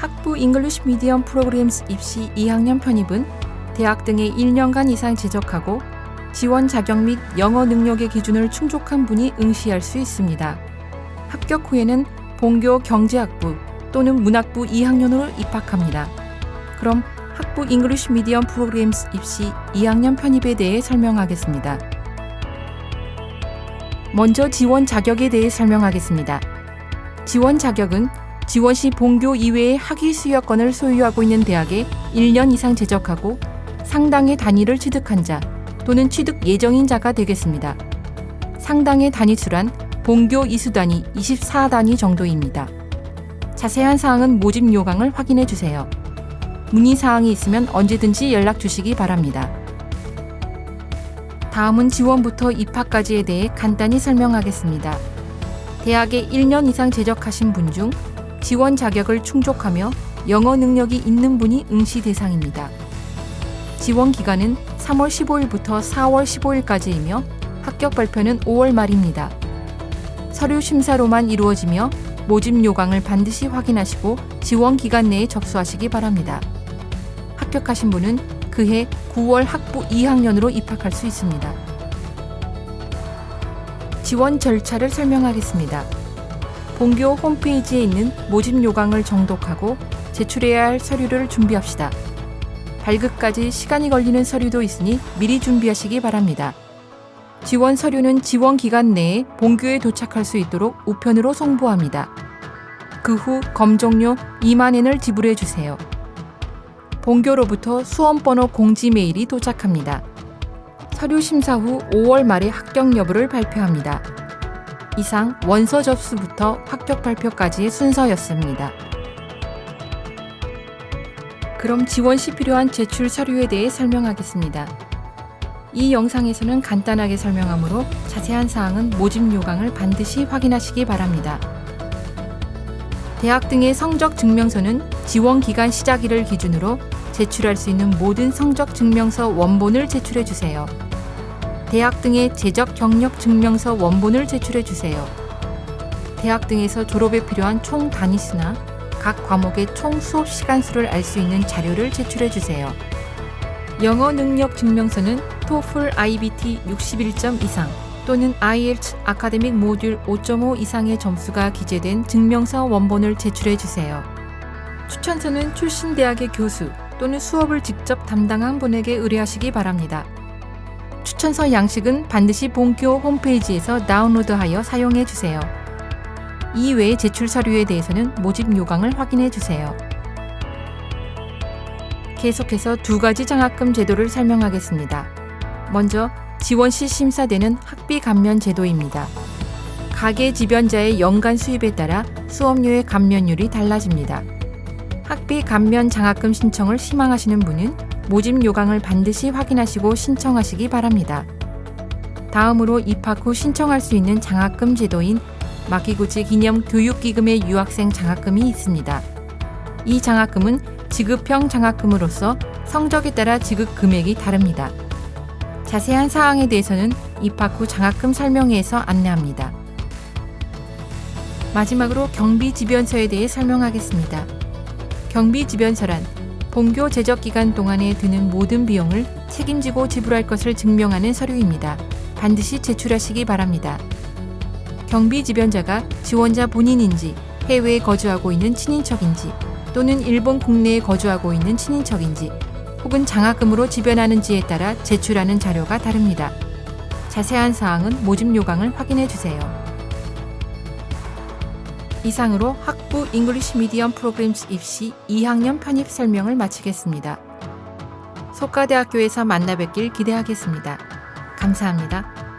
학부 잉글리시 미디엄 프로그램스 입시 2학년 편입은 대학 등에 1년간 이상 재적하고 지원 자격 및 영어 능력의 기준을 충족한 분이 응시할 수 있습니다. 합격 후에는 본교 경제학부 또는 문학부 2학년으로 입학합니다. 그럼 학부 잉글리시 미디엄 프로그램스 입시 2학년 편입에 대해 설명하겠습니다. 먼저 지원 자격에 대해 설명하겠습니다. 지원 자격은 지원 시 본교 이외의 학위 수여권을 소유하고 있는 대학에 1년 이상 재적하고 상당의 단위를 취득한 자 또는 취득 예정인 자가 되겠습니다. 상당의 단위수란 본교 이수 단위 24단위 정도입니다. 자세한 사항은 모집 요강을 확인해 주세요. 문의 사항이 있으면 언제든지 연락 주시기 바랍니다. 다음은 지원부터 입학까지에 대해 간단히 설명하겠습니다. 대학에 1년 이상 재적하신 분 중 지원 자격을 충족하며 영어 능력이 있는 분이 응시 대상입니다. 지원 기간은 3월 15일부터 4월 15일까지이며 합격 발표는 5월 말입니다. 서류 심사로만 이루어지며 모집 요강을 반드시 확인하시고 지원 기간 내에 접수하시기 바랍니다. 합격하신 분은 그해 9월 학부 2학년으로 입학할 수 있습니다. 지원 절차를 설명하겠습니다. 본교 홈페이지에 있는 모집 요강을 정독하고 제출해야 할 서류를 준비합시다. 발급까지 시간이 걸리는 서류도 있으니 미리 준비하시기 바랍니다. 지원 서류는 지원 기간 내에 본교에 도착할 수 있도록 우편으로 송부합니다. 그 후 검정료 2만엔을 지불해 주세요. 본교로부터 수험번호 공지 메일이 도착합니다. 서류 심사 후 5월 말에 합격 여부를 발표합니다. 이상 원서 접수부터 합격 발표까지의 순서였습니다. 그럼 지원 시 필요한 제출 서류에 대해 설명하겠습니다. 이 영상에서는 간단하게 설명하므로 자세한 사항은 모집 요강을 반드시 확인하시기 바랍니다. 대학 등의 성적 증명서는 지원 기간 시작일을 기준으로 제출할 수 있는 모든 성적 증명서 원본을 제출해 주세요. 대학 등의 재적 경력 증명서 원본을 제출해 주세요. 대학 등에서 졸업에 필요한 총 단위 수나 각 과목의 총 수업 시간 수를 알 수 있는 자료를 제출해 주세요. 영어 능력 증명서는 TOEFL IBT 61점 이상 또는 IELTS 아카데믹 모듈 5.5 이상의 점수가 기재된 증명서 원본을 제출해 주세요. 추천서는 출신 대학의 교수 또는 수업을 직접 담당한 분에게 의뢰하시기 바랍니다. 추천서 양식은 반드시 본교 홈페이지에서 다운로드하여 사용해 주세요. 이외의 제출 서류에 대해서는 모집 요강을 확인해 주세요. 계속해서 두 가지 장학금 제도를 설명하겠습니다. 먼저 지원 시 심사되는 학비 감면 제도입니다. 가계 지변자의 연간 수입에 따라 수업료의 감면율이 달라집니다. 학비 감면 장학금 신청을 희망하시는 분은 모집 요강을 반드시 확인하시고 신청하시기 바랍니다. 다음으로 입학 후 신청할 수 있는 장학금 제도인 마기구지 기념 교육기금의 유학생 장학금이 있습니다. 이 장학금은 지급형 장학금으로서 성적에 따라 지급 금액이 다릅니다. 자세한 사항에 대해서는 입학 후 장학금 설명회에서 안내합니다. 마지막으로 경비지변서에 대해 설명하겠습니다. 경비지변서란 본교 재적 기간 동안에 드는 모든 비용을 책임지고 지불할 것을 증명하는 서류입니다. 반드시 제출하시기 바랍니다. 경비 지변자가 지원자 본인인지 해외에 거주하고 있는 친인척인지 또는 일본 국내에 거주하고 있는 친인척인지 혹은 장학금으로 지변하는지에 따라 제출하는 자료가 다릅니다. 자세한 사항은 모집 요강을 확인해 주세요. 이상으로 학부 잉글리시 미디엄 프로그램스 입시 2학년 편입 설명을 마치겠습니다. 속가대학교에서 만나 뵙길 기대하겠습니다. 감사합니다.